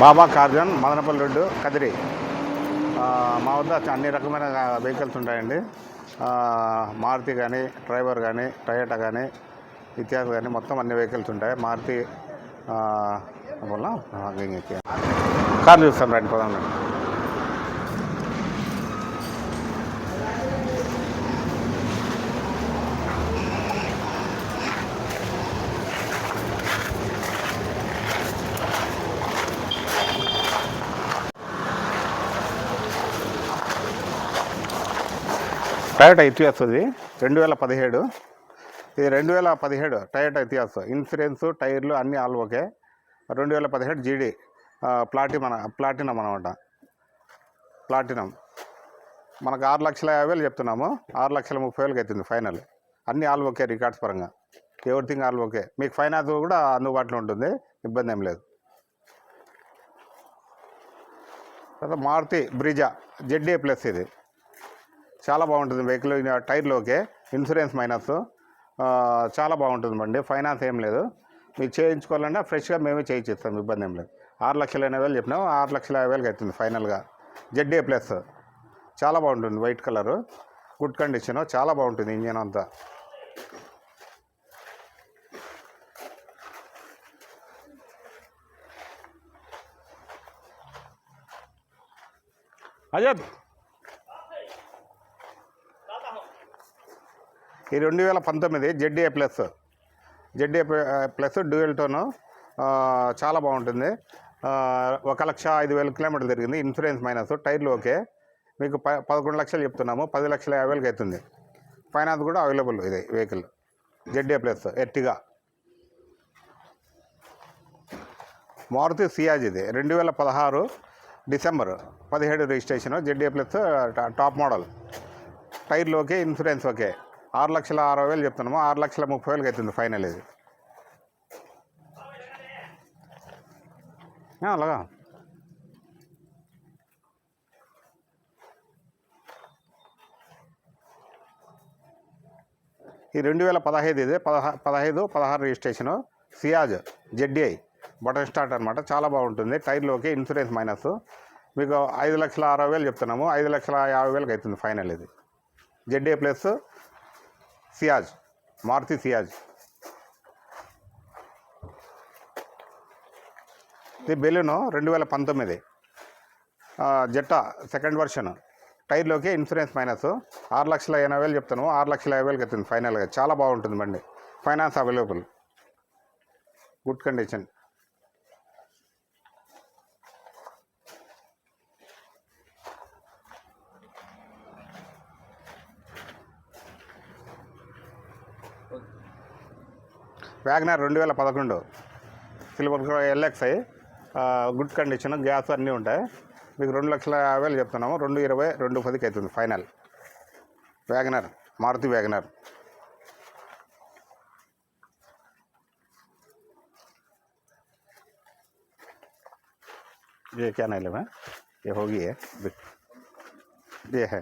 బాబా కార్జన్ మదనపల్లి రోడ్డు కదిరి. మా వద్ద అన్ని రకమైన వెహికల్స్ ఉంటాయండి. మారుతి కానీ డ్రైవర్ కానీ టయోటా కానీ ఇతిహాస్ కానీ మొత్తం అన్ని వెహికల్స్ ఉంటాయి. మారుతి వల్ల కార్ చూస్తాం రండి పదండి టయోటా ఇతిహాస్ ఇది. రెండు వేల పదిహేడు. ఇది రెండు వేల పదిహేడు టయోటా ఇతిహాస్. ఇన్సూరెన్స్ టైర్లు అన్నీ ఆల్ ఓకే. రెండు వేల పదిహేడు జీడీ ప్లాటినం ప్లాటినం అనమాట ప్లాటినం. మనకు ఆరు లక్షల యాభై వేలు చెప్తున్నాము. ఆరు లక్షల ముప్పై వేలకి అవుతుంది ఫైనల్. అన్ని ఆల్ ఓకే రికార్డ్స్ పరంగా. Everything all okay. మీకు ఫైనాన్స్ కూడా అందుబాటులో ఉంటుంది. ఇబ్బంది ఏం లేదు. తర్వాత మారుతి బ్రిజా జెడ్ఏ ప్లస్ ఇది. చాలా బాగుంటుంది వెహికల్ టైర్లు ఓకే ఇన్సూరెన్స్ మైనస్ చాలా బాగుంటుంది బండి ఫైనాన్స్ ఏం లేదు. మీకు చేయించుకోవాలన్నా ఫ్రెష్గా మేమే చేయించిస్తాం ఇబ్బంది ఏం లేదు. ఆరు లక్షల ఎనభై వేలు చెప్పినాం ఆరు లక్షల యాభై వేలకి అవుతుంది ఫైనల్గా జెడ్డే ప్లస్ చాలా బాగుంటుంది వైట్ కలరు గుడ్ కండిషన్ చాలా బాగుంటుంది ఇంజన్ అంతా. అజత్ ఈ రెండు వేల పంతొమ్మిది ZDA plus. ZDA plus dual tone చాలా బాగుంటుంది. ఒక లక్ష ఐదు వేల కిలోమీటర్లు తిరిగింది. Insurance minus. టైర్లు ఓకే. మీకు ప పదకొండు లక్షలు చెప్తున్నాము. పది లక్షల యాభై వేలకి అవుతుంది. ఫైనాన్స్ కూడా అవైలబుల్ ఇది vehicle. ZA plus Ertiga. Maruti Ciaz ఇది. రెండు వేల పదహారు డిసెంబర్ పదిహేడు registration ZA plus top model. టైర్లు ఓకే ఇన్సూరెన్స్ ఓకే. ఆరు లక్షల అరవై వేలు చెప్తున్నాము ఆరు లక్షల ముప్పై వేలకి అవుతుంది ఫైనల్ ఇది. అలాగా. ఈ రెండు వేల పదహైదు ఇది పదహా పదహైదు పదహారు registration Ciaz ZDI button start అనమాట చాలా బాగుంటుంది. టైర్లోకి ఇన్సూరెన్స్ మైనస్. మీకు ఐదు లక్షల అరవై వేలు చెప్తున్నాము ఐదు లక్షల యాభై వేలకి అవుతుంది ఫైనల్ ఇది. ZA plus Ciaz Maruti Ciaz. ఇది బెలూను రెండు వేల పంతొమ్మిది. ఆ, సెకండ్ వర్షన్. టైర్లోకి ఇన్సూరెన్స్ మైనస్. ఆరు లక్షల ఎనభై వేలు చెప్తాను. ఆరు లక్షల యాభై వేలకి అవుతుంది ఫైనల్గా. చాలా బాగుంటుంది బండి. Finance available. Good condition. Wagon R రెండు వేల పదకొండు silver LXI good condition gas అన్నీ ఉంటాయి మీకు రెండు లక్షల యాభై వేలు చెప్తున్నాము రెండు ఇరవై రెండు పదికి అవుతుంది ఫైనల్ వ్యాగనర్ మారుతి వ్యాగనర్ ये क्या नहीं लेना ये होगी है ये है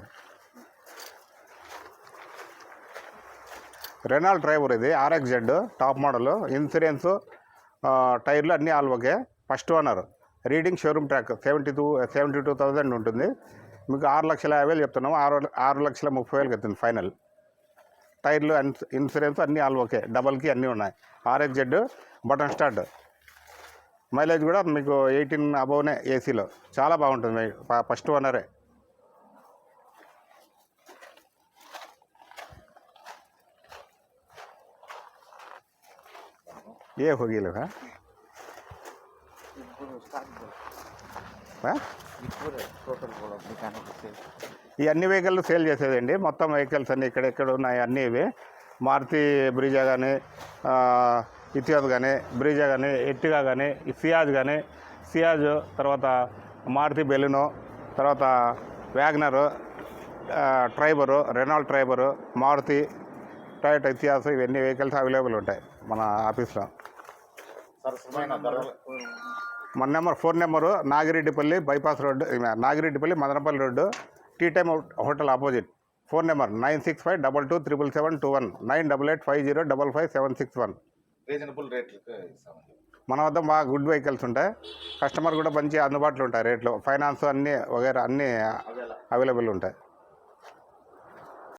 రెనాల్డ్ డ్రైవర్ ఇది RX Z top model insurance టైర్లు అన్నీ all okay first owner reading showroom track seventy two seventy two thousand ఉంటుంది. మీకు ఆరు లక్షల యాభై వేలు చెప్తున్నాము. ఆరు ఆరు లక్షల ముప్పై వేలు అవుతుంది ఫైనల్ టైర్లు ఇన్సూరెన్స్ అన్నీ ఆల్ ఓకే డబల్కి అన్నీ ఉన్నాయి. RX Z button start mileage కూడా మీకు ఎయిటీన్ అబౌవ్నే ఏసీలో చాలా బాగుంటుంది. ఫస్ట్ ఓనరే ये हो गई ఈ అన్ని వెహికల్ సేల్ చేసేదండి. మొత్తం వెహికల్స్ అన్నీ ఇక్కడెక్కడ ఉన్నాయి అన్నీ ఇవి. మారుతి బ్రిజా కానీ ఇతియాజ్ కానీ బ్రిజా కానీ ఎట్టిగా కానీ సియాజ్ కానీ సియాజ్ తర్వాత మారుతి బెలినో తర్వాత WagonR Triber Renault Triber Maruti Toyota ఇతిహాస్ ఇవన్నీ వెహికల్స్ అవైలబుల్ ఉంటాయి మన ఆఫీస్లో. మన number phone number Nagireddipalli bypass road Nagireddipalli Madanapalle road tea time hotel opposite. Phone number nine six five double two triple seven two one nine double eight five zero double five seven six one. Reasonable రేట్లకు ఇస్తామండి. మన వద్ద బాగా good vehicles ఉంటాయి. Customer కూడా మంచి అందుబాటులో ఉంటాయి రేట్లు. ఫైనాన్స్ అన్నీ వగేరా అన్నీ అవైలబుల్ ఉంటాయి.